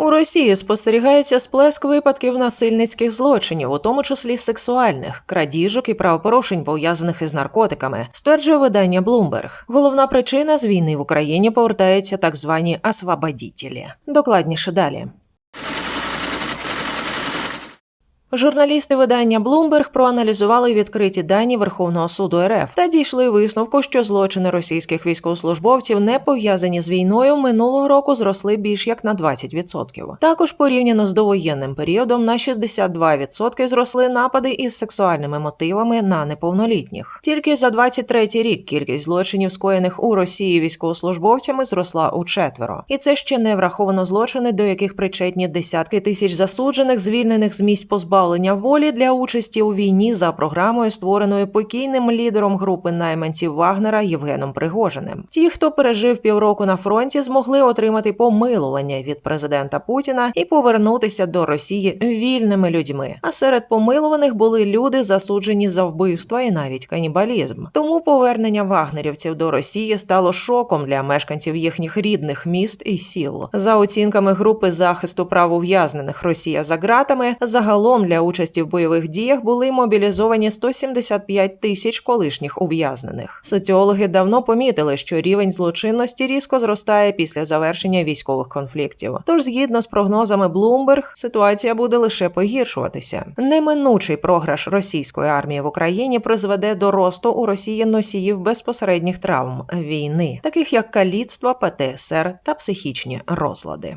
У Росії спостерігається сплеск випадків насильницьких злочинів, у тому числі сексуальних, крадіжок і правопорушень, пов'язаних із наркотиками, стверджує видання Bloomberg. Головна причина з війни в Україні повертаються так звані освободітелі. Докладніше далі. Журналісти видання Bloomberg проаналізували відкриті дані Верховного суду РФ та дійшли висновку, що злочини російських військовослужбовців, не пов'язані з війною, минулого року зросли більш як на 20%. Також порівняно з довоєнним періодом на 62% зросли напади із сексуальними мотивами на неповнолітніх. Тільки за 23 рік кількість злочинів, скоєних у Росії військовослужбовцями, зросла у четверо. І це ще не враховано злочини, до яких причетні десятки тисяч засуджених, звільнених з місць позбавлення волі для участі у війні за програмою, створеною покійним лідером групи найманців Вагнера Євгеном Пригожиним. Ті, хто пережив півроку на фронті, змогли отримати помилування від президента Путіна і повернутися до Росії вільними людьми. А серед помилуваних були люди, засуджені за вбивства і навіть канібалізм. Тому повернення вагнерівців до Росії стало шоком для мешканців їхніх рідних міст і сіл. За оцінками групи захисту прав ув'язнених Росія за ґратами, загалом для участі в бойових діях були мобілізовані 175 тисяч колишніх ув'язнених. Соціологи давно помітили, що рівень злочинності різко зростає після завершення військових конфліктів. Тож, згідно з прогнозами Bloomberg, ситуація буде лише погіршуватися. Неминучий програш російської армії в Україні призведе до росту у Росії носіїв безпосередніх травм війни, таких як каліцтво, ПТСР та психічні розлади.